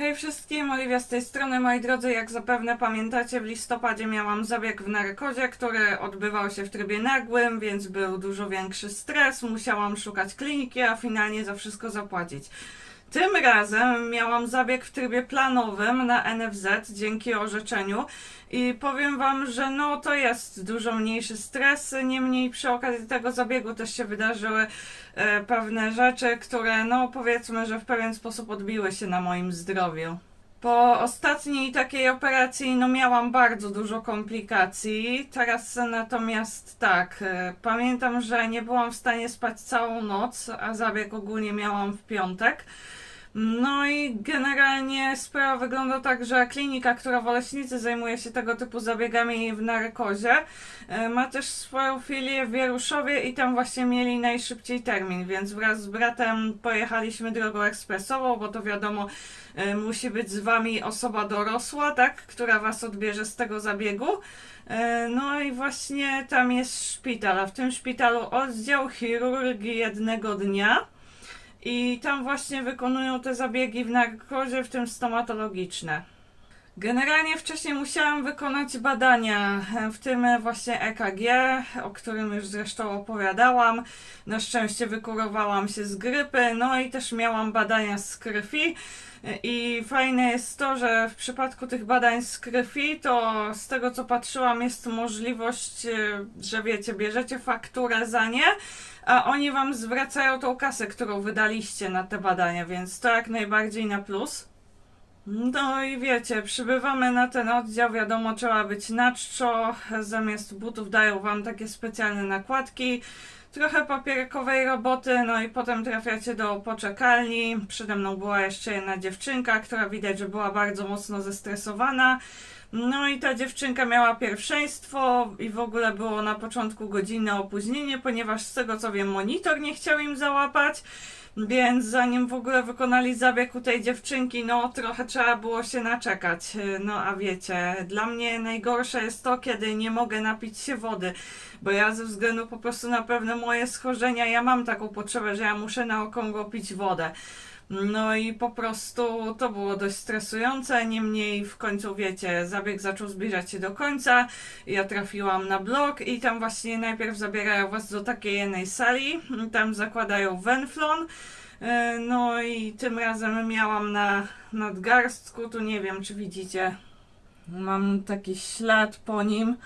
Hej wszystkim, Oliwia z tej strony. Moi drodzy, jak zapewne pamiętacie, w listopadzie miałam zabieg w narkozie, który odbywał się w trybie nagłym, więc był dużo większy stres. Musiałam szukać kliniki, a finalnie za wszystko zapłacić. Tym razem miałam zabieg w trybie planowym na NFZ dzięki orzeczeniu i powiem Wam, że no to jest dużo mniejszy stres, niemniej przy okazji tego zabiegu też się wydarzyły e, pewne rzeczy, które no powiedzmy, że w pewien sposób odbiły się na moim zdrowiu. Po ostatniej takiej operacji no miałam bardzo dużo komplikacji. Teraz natomiast tak, e, pamiętam, że nie byłam w stanie spać całą noc, a zabieg ogólnie miałam w piątek. No i generalnie sprawa wygląda tak, że klinika, która w Oleśnicy zajmuje się tego typu zabiegami w narkozie, e, ma też swoją filię w Wieruszowie i tam właśnie mieli najszybciej termin, więc wraz z bratem pojechaliśmy drogą ekspresową, bo to wiadomo, e, musi być z wami osoba dorosła, tak, która was odbierze z tego zabiegu. E, No i właśnie tam jest szpital, a w tym szpitalu oddział chirurgii jednego dnia. I tam właśnie wykonują te zabiegi w narkozie, w tym stomatologiczne. Generalnie wcześniej musiałam wykonać badania, e, w tym właśnie EKG, o którym już zresztą opowiadałam. Na szczęście wykurowałam się z grypy, no i też miałam badania z krwi. E, I fajne jest to, że w przypadku tych badań z krwi, to z tego co patrzyłam, jest możliwość, e, że wiecie, bierzecie fakturę za nie, a oni wam zwracają tą kasę, którą wydaliście na te badania, więc to jak najbardziej na plus. No i wiecie, przybywamy na ten oddział, wiadomo, trzeba być na czczo, zamiast butów dają wam takie specjalne nakładki, trochę papierkowej roboty, no i potem trafiacie do poczekalni. Przede mną była jeszcze jedna dziewczynka, która widać, że była bardzo mocno zestresowana. No i ta dziewczynka miała pierwszeństwo i w ogóle było na początku godzinne opóźnienie, ponieważ z tego co wiem monitor nie chciał im załapać. Więc zanim w ogóle wykonali zabieg u tej dziewczynki, no trochę trzeba było się naczekać. No a wiecie, dla mnie najgorsze jest to, kiedy nie mogę napić się wody, bo ja ze względu po prostu na pewne moje schorzenia, ja mam taką potrzebę, że ja muszę na okrągło pić wodę. No i po prostu to było dość stresujące, niemniej w końcu wiecie, zabieg zaczął zbliżać się do końca, ja trafiłam na blok i tam właśnie najpierw zabierają was do takiej jednej sali, tam zakładają wenflon, E, no i tym razem miałam na nadgarstku, tu nie wiem czy widzicie, mam taki ślad po nim,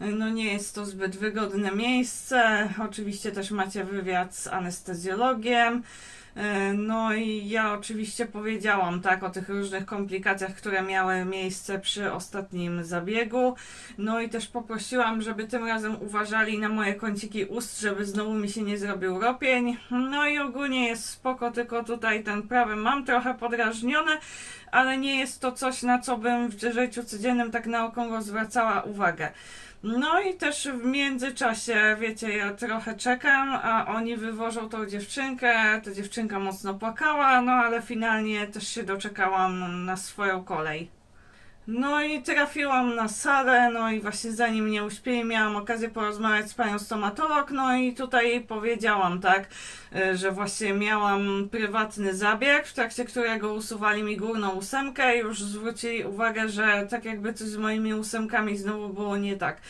E, no nie jest to zbyt wygodne miejsce, oczywiście też macie wywiad z anestezjologiem, No i ja oczywiście powiedziałam tak o tych różnych komplikacjach, które miały miejsce przy ostatnim zabiegu. No i też poprosiłam, żeby tym razem uważali na moje kąciki ust, żeby znowu mi się nie zrobił ropień. No i ogólnie jest spoko, tylko tutaj ten prawy mam trochę podrażniony, ale nie jest to coś, na co bym w życiu codziennym tak na okrągło zwracała uwagę. No i też w międzyczasie, wiecie, ja trochę czekam, a oni wywożą tą dziewczynkę. Ta dziewczynka mocno płakała, no ale finalnie też się doczekałam na swoją kolej. No i trafiłam na salę, no i właśnie zanim mnie uśpili, miałam okazję porozmawiać z panią stomatolog, no i tutaj jej powiedziałam, tak, y, że właśnie miałam prywatny zabieg, w trakcie którego usuwali mi górną ósemkę i już zwrócili uwagę, że tak jakby coś z moimi ósemkami znowu było nie tak.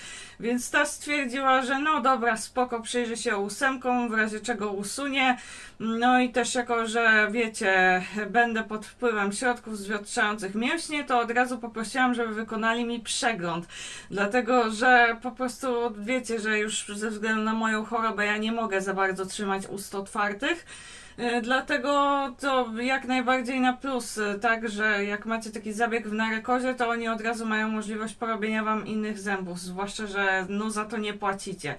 Więc ta stwierdziła, że no dobra, spoko, przyjrzy się ósemką, w razie czego usunie. No i też jako, że wiecie, będę pod wpływem środków zwietrzających mięśnie, to od razu poprosiłam, żeby wykonali mi przegląd. Dlatego, że po prostu wiecie, że już ze względu na moją chorobę ja nie mogę za bardzo trzymać ust otwartych. E, Dlatego to jak najbardziej na plus, tak, że jak macie taki zabieg w narekozie, to oni od razu mają możliwość porobienia wam innych zębów, zwłaszcza, że no za to nie płacicie.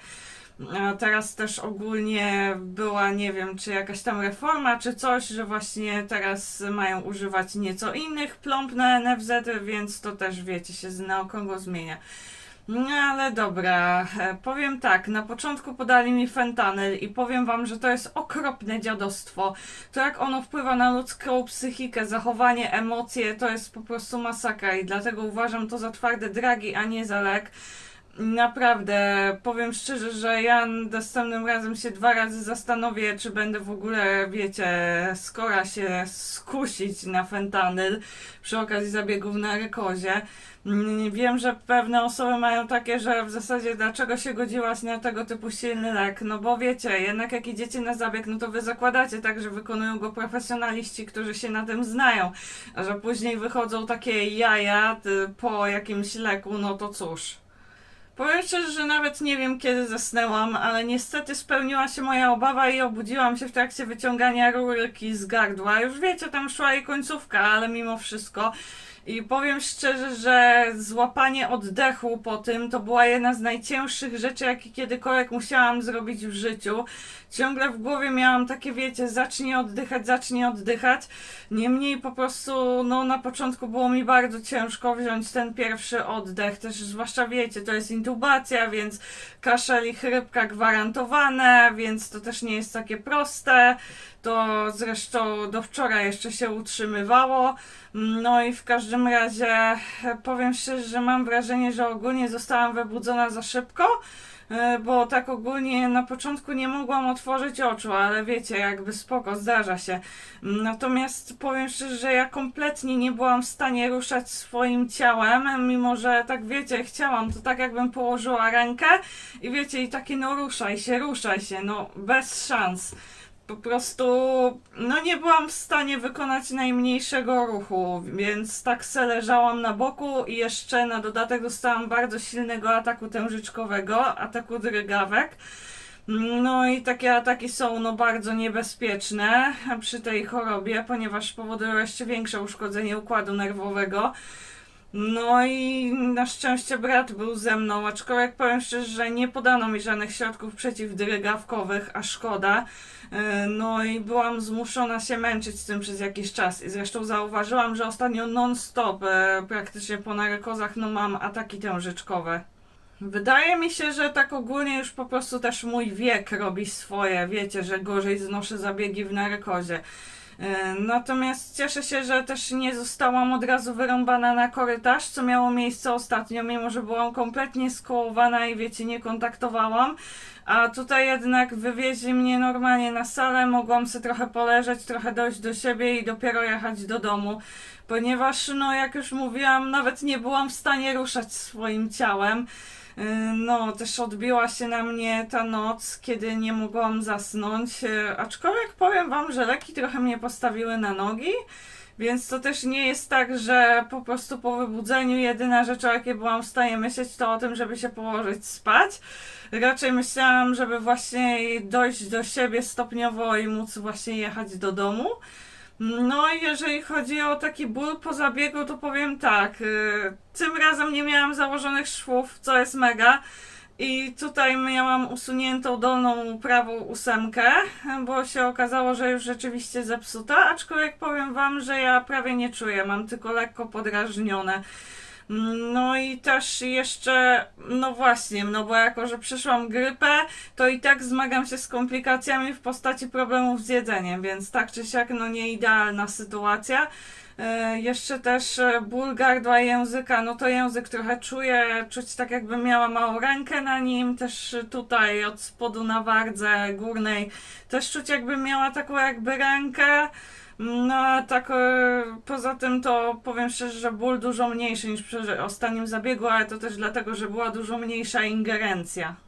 Teraz też ogólnie była, nie wiem, czy jakaś tam reforma, czy coś, że właśnie teraz mają używać nieco innych plomb na NFZ, więc to też, wiecie, się z naokrągło zmienia. No ale dobra, e, powiem tak, na początku podali mi fentanyl i powiem wam, że to jest okropne dziadostwo. To jak ono wpływa na ludzką psychikę, zachowanie, emocje, to jest po prostu masakra i dlatego uważam to za twarde dragi, a nie za lek. Naprawdę, powiem szczerze, że ja następnym razem się dwa razy zastanowię, czy będę w ogóle, wiecie, skora się skusić na fentanyl przy okazji zabiegów na rekozie. Mm, Wiem, że pewne osoby mają takie, że w zasadzie dlaczego się godziłaś na tego typu silny lek? No bo wiecie, jednak jak idziecie na zabieg, no to wy zakładacie tak, że wykonują go profesjonaliści, którzy się na tym znają, a że później wychodzą takie jaja po jakimś leku, no to cóż. Powiem szczerze, że nawet nie wiem kiedy zasnęłam, ale niestety spełniła się moja obawa i obudziłam się w trakcie wyciągania rurki z gardła. Już wiecie, tam szła jej końcówka, ale mimo wszystko. I powiem szczerze, że złapanie oddechu po tym to była jedna z najcięższych rzeczy, jakie kiedykolwiek musiałam zrobić w życiu. Ciągle w głowie miałam takie, wiecie, zacznij oddychać, zacznij oddychać. Niemniej po prostu, no na początku było mi bardzo ciężko wziąć ten pierwszy oddech. Też zwłaszcza wiecie, to jest intubacja, więc kaszel i chrypka gwarantowane, więc to też nie jest takie proste. To zresztą do wczoraj jeszcze się utrzymywało. No i w każdym razie powiem szczerze, że mam wrażenie, że ogólnie zostałam wybudzona za szybko. E, Bo tak ogólnie na początku nie mogłam otworzyć oczu, ale wiecie, jakby spoko, zdarza się. Natomiast powiem szczerze, że ja kompletnie nie byłam w stanie ruszać swoim ciałem, mimo że tak wiecie, chciałam, to tak jakbym położyła rękę i wiecie, i takie no ruszaj się, ruszaj się, no bez szans. Po prostu, no nie byłam w stanie wykonać najmniejszego ruchu, więc tak se leżałam na boku i jeszcze na dodatek dostałam bardzo silnego ataku tężyczkowego, ataku drgawek. No i takie ataki są no bardzo niebezpieczne przy tej chorobie, ponieważ powodują jeszcze większe uszkodzenie układu nerwowego. No i na szczęście brat był ze mną, aczkolwiek powiem szczerze, że nie podano mi żadnych środków przeciwdrgawkowych, a szkoda. E, No i byłam zmuszona się męczyć z tym przez jakiś czas. I zresztą zauważyłam, że ostatnio non-stop, e, praktycznie po narekozach, no mam ataki tężyczkowe. Wydaje mi się, że tak ogólnie już po prostu też mój wiek robi swoje. Wiecie, że gorzej znoszę zabiegi w narekozie. E, Natomiast cieszę się, że też nie zostałam od razu wyrąbana na korytarz, co miało miejsce ostatnio, mimo że byłam kompletnie skołowana i wiecie, nie kontaktowałam. A tutaj jednak wywieźli mnie normalnie na salę, mogłam sobie trochę poleżeć, trochę dojść do siebie i dopiero jechać do domu. Ponieważ, no jak już mówiłam, nawet nie byłam w stanie ruszać swoim ciałem. Yy, No, też odbiła się na mnie ta noc, kiedy nie mogłam zasnąć. Yy, Aczkolwiek powiem Wam, że leki trochę mnie postawiły na nogi. Więc to też nie jest tak, że po prostu po wybudzeniu jedyna rzecz, o jakiej byłam w stanie myśleć, to o tym, żeby się położyć spać. Raczej myślałam, żeby właśnie dojść do siebie stopniowo i móc właśnie jechać do domu. No i jeżeli chodzi o taki ból po zabiegu, to powiem tak. y, Tym razem nie miałam założonych szwów, co jest mega. I tutaj miałam usuniętą dolną prawą ósemkę, bo się okazało, że już rzeczywiście zepsuta, aczkolwiek powiem wam, że ja prawie nie czuję, mam tylko lekko podrażnione. No i też jeszcze, no właśnie, no bo jako, że przyszłam grypę, to i tak zmagam się z komplikacjami w postaci problemów z jedzeniem, więc tak czy siak, no nie idealna sytuacja. E, jeszcze też e, ból gardła języka, no to język trochę czuję, czuć tak jakbym miała małą rękę na nim, też tutaj od spodu na wardze górnej, też czuć jakbym miała taką jakby rękę. No a tak e, poza tym to powiem szczerze, że ból dużo mniejszy niż przy ostatnim zabiegu, ale to też dlatego, że była dużo mniejsza ingerencja.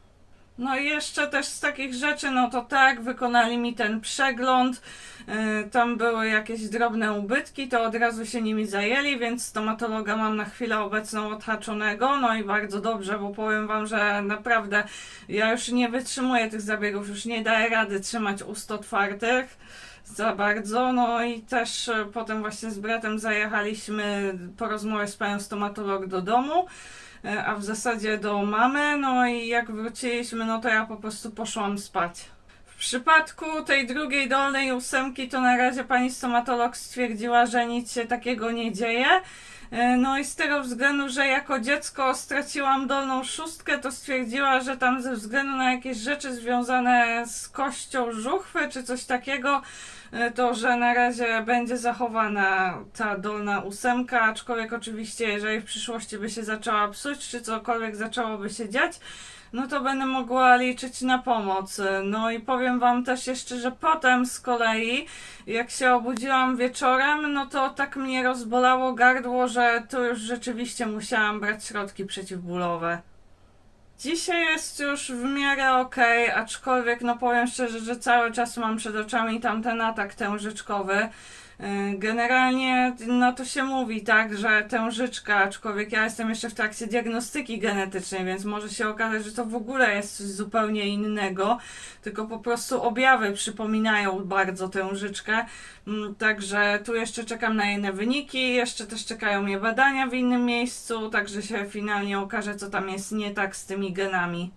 No i jeszcze też z takich rzeczy, no to tak, wykonali mi ten przegląd, yy, tam były jakieś drobne ubytki, to od razu się nimi zajęli, więc stomatologa mam na chwilę obecną odhaczonego, no i bardzo dobrze, bo powiem wam, że naprawdę ja już nie wytrzymuję tych zabiegów, już nie daję rady trzymać ust otwartych za bardzo, no i też e, potem właśnie z bratem zajechaliśmy po rozmowie z panią stomatolog do domu, a w zasadzie do mamy, no i jak wróciliśmy, no to ja po prostu poszłam spać. W przypadku tej drugiej dolnej ósemki to na razie pani stomatolog stwierdziła, że nic się takiego nie dzieje. E, No i z tego względu, że jako dziecko straciłam dolną szóstkę, to stwierdziła, że tam ze względu na jakieś rzeczy związane z kością żuchwy czy coś takiego, e, to że na razie będzie zachowana ta dolna ósemka, aczkolwiek oczywiście jeżeli w przyszłości by się zaczęła psuć, czy cokolwiek zaczęłoby się dziać, no to będę mogła liczyć na pomoc. No i powiem Wam też jeszcze, że potem z kolei, jak się obudziłam wieczorem, no to tak mnie rozbolało gardło, że to już rzeczywiście musiałam brać środki przeciwbólowe. Dzisiaj jest już w miarę okej, aczkolwiek no powiem szczerze, że cały czas mam przed oczami tamten atak tężyczkowy. Yy, Generalnie no to się mówi tak, że tężyczka, aczkolwiek ja jestem jeszcze w trakcie diagnostyki genetycznej, więc może się okazać, że to w ogóle jest coś zupełnie innego, tylko po prostu objawy przypominają bardzo tężyczkę. Mm, Także tu jeszcze czekam na inne wyniki, jeszcze też czekają mnie badania w innym miejscu, także się finalnie okaże, co tam jest nie tak z tymi genami.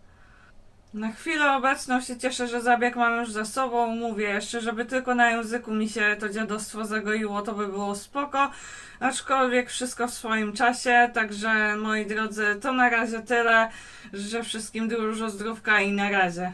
Na chwilę obecną się cieszę, że zabieg mam już za sobą. Mówię jeszcze, żeby tylko na języku mi się to dziadostwo zagoiło, to by było spoko. Aczkolwiek wszystko w swoim czasie, także moi drodzy, to na razie tyle. Życzę wszystkim dużo zdrówka i na razie.